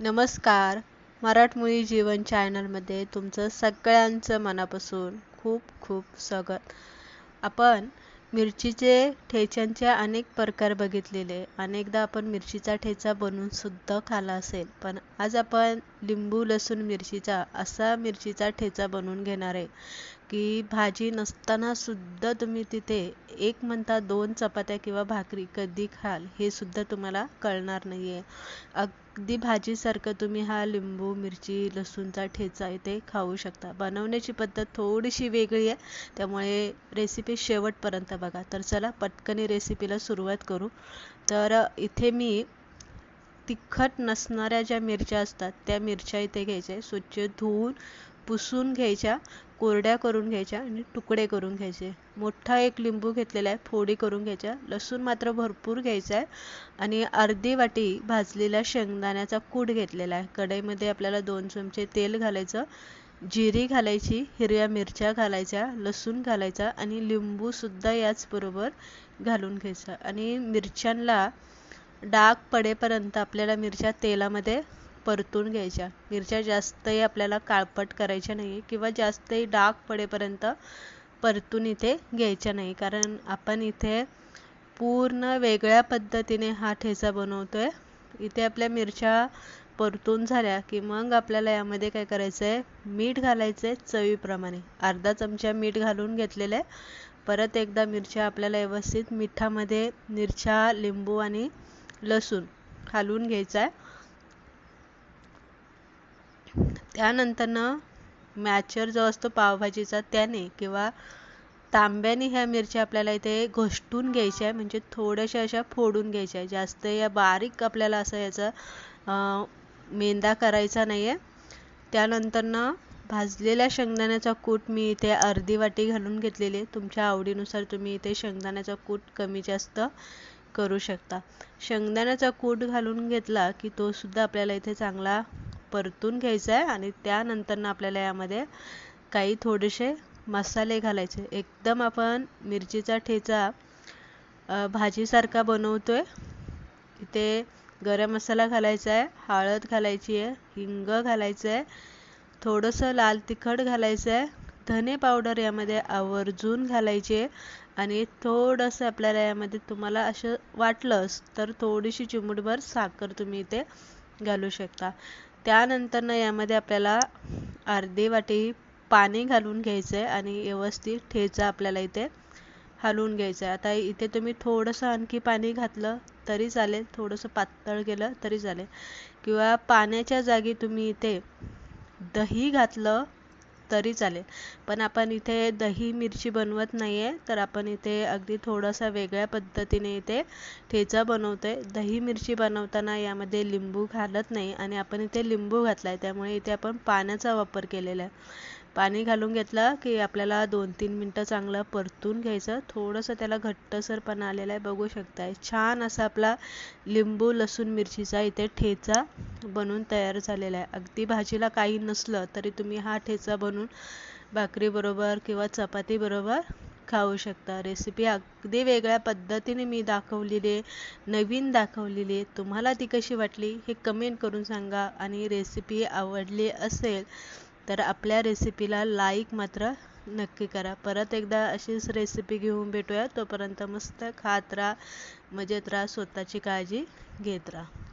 नमस्कार. मराठमोळी जीवन चॅनलमध्ये तुमचं सगळ्यांचं मनापासून खूप खूप स्वागत. आपण मिरचीचे ठेच्यांचे अनेक प्रकार बघितलेले. अनेकदा आपण मिरचीचा ठेचा बनवून सुद्धा खाल्ला असेल. पण आज आपण लिंबू लसूण मिरचीचा असा मिरचीचा ठेचा बनवून घेणार आहे. की भाजी नसताना सुद्धा तुम्ही तिथे एक म्हणता दोन चपात्या किंवा भाकरी कधी खाल हे सुद्धा तुम्हाला कळणार नाही आहे अगदी भाजीसारखं तुम्ही हा लिंबू मिरची लसूणचा ठेचा इथे खाऊ शकता. बनवण्याची पद्धत थोडीशी वेगळी आहे. त्यामुळे रेसिपी शेवटपर्यंत बघा. तर चला पटकनी रेसिपीला सुरुवात करू. तर इथे मी तिखट नसणाऱ्या ज्या मिरच्या असतात त्या मिरच्या इथे घ्यायच्या स्वच्छ धुवून पुसून घ्यायच्या. कोरड्या करून घ्यायच्या आणि तुकडे करून घ्यायचे. मोठा एक लिंबू घेतलेला आहे फोडी करून घ्यायच्या. लसूण मात्र भरपूर घ्यायचा आहे आणि अर्धी वाटी भाजलेला शेंगदाण्याचा कूट घेतलेला आहे. कढईमध्ये आपल्याला दोन चमचे तेल घालायचं जिरी घालायची हिरव्या मिरच्या घालायच्या लसूण घालायचा आणि लिंबूसुद्धा याचबरोबर घालून घ्यायचा. आणि मिरच्यांना डाग पडेपर्यंत आपल्याला मिरच्या तेलामध्ये परतून घ्यायच्या. मिरच्या जास्तही आपल्याला काळपट करायच्या नाही किंवा जास्तही डाग पडेपर्यंत परतून इथे घ्यायच्या नाही. कारण आपण इथे पूर्ण वेगळ्या पद्धतीने हा ठेचा बनवतोय. इथे आपल्या मिरच्या परतून झाल्या की मग आपल्याला यामध्ये काय करायचं आहे मीठ घालायचं आहे चवीप्रमाणे. अर्धा चमचा मीठ घालून घेतलेलं आहे. परत एकदा मिरच्या आपल्याला व्यवस्थित मिठामध्ये मिरच्या लिंबू आणि लसूण घालून घ्यायचा आहे. त्यानंतरनं मॅचर जो असतो पावभाजीचा त्याने किंवा तांब्याने ह्या मिरच्या आपल्याला इथे घोष्टून घ्यायच्या म्हणजे थोड्याशा अशा फोडून घ्यायच्या जास्त या बारीक आपल्याला असं याचा मेंदा करायचा नाही आहे त्यानंतरनं भाजलेल्या शेंगदाण्याचा कूट मी इथे अर्धी वाटी घालून घेतलेली. आहे तुमच्या आवडीनुसार तुम्ही इथे शेंगदाण्याचा कूट कमी जास्त करू शकता. शेंगदाण्याचा कूट घालून घेतला की तो सुद्धा आपल्याला इथे चांगला परतून घ्यायचा आहे आणि त्यानंतरनं आपल्याला यामध्ये काही थोडेसे मसाले घालायचे. एकदम आपण मिरचीचा ठेचा भाजीसारखा बनवतोय. इथे गरम मसाला घालायचा आहे हळद घालायची आहे हिंग घालायचं आहे थोडंसं लाल तिखट घालायचं आहे धने पावडर यामध्ये आवर्जून घालायची आहे आणि थोडंसं आपल्याला यामध्ये तुम्हाला असं वाटलंच तर थोडीशी चिमूटभर साखर तुम्ही इथे घालू शकता. त्यानंतरनं यामध्ये आपल्याला अर्धी वाटी पाणी घालून घ्यायचं आहे आणि व्यवस्थित ठेचा आपल्याला इथे हलवून घ्यायचं आहे आता इथे तुम्ही थोडंसं आणखी पाणी घातलं तरी चालेल थोडंसं पातळ केलं तरी चालेल. किंवा पाण्याच्या जागी तुम्ही इथे दही घातलं तरी चालेल. पण आपण इथे दही मिरची बनवत नाही आहे तर आपण इथे अगदी थोडासा वेगळ्या पद्धतीने इथे ठेचा बनवतो आहे दही मिरची बनवताना यामध्ये लिंबू घालत नाही आणि आपण इथे लिंबू घातला आहे त्यामुळे इथे आपण पाण्याचा वापर केलेला आहे. पाणी घालून घेतलं की आपल्याला दोन तीन मिनटं चांगलं परतून घ्यायचं. थोडंसं त्याला घट्टसरपणा आलेला आहे बघू शकताय. छान असा आपला लिंबू लसूण मिरचीचा इथे ठेचा बनून तयार झालेला आहे. अगदी भाजीला काही नसलं तरी तुम्ही हा ठेचा बनवून भाकरीबरोबर किंवा चपातीबरोबर खाऊ शकता. रेसिपी अगदी वेगळ्या पद्धतीने मी दाखवलेली आहे नवीन दाखवलेली आहे. तुम्हाला ती कशी वाटली हे कमेंट करून सांगा आणि रेसिपी आवडली असेल तर आपल्या रेसिपीला लाईक मात्र नक्की करा. परत एकदा अशीच रेसिपी घेऊन भेटूया. तोपर्यंत मस्त खात राहा मजेत राहा स्वतःची काळजी घेत राहा.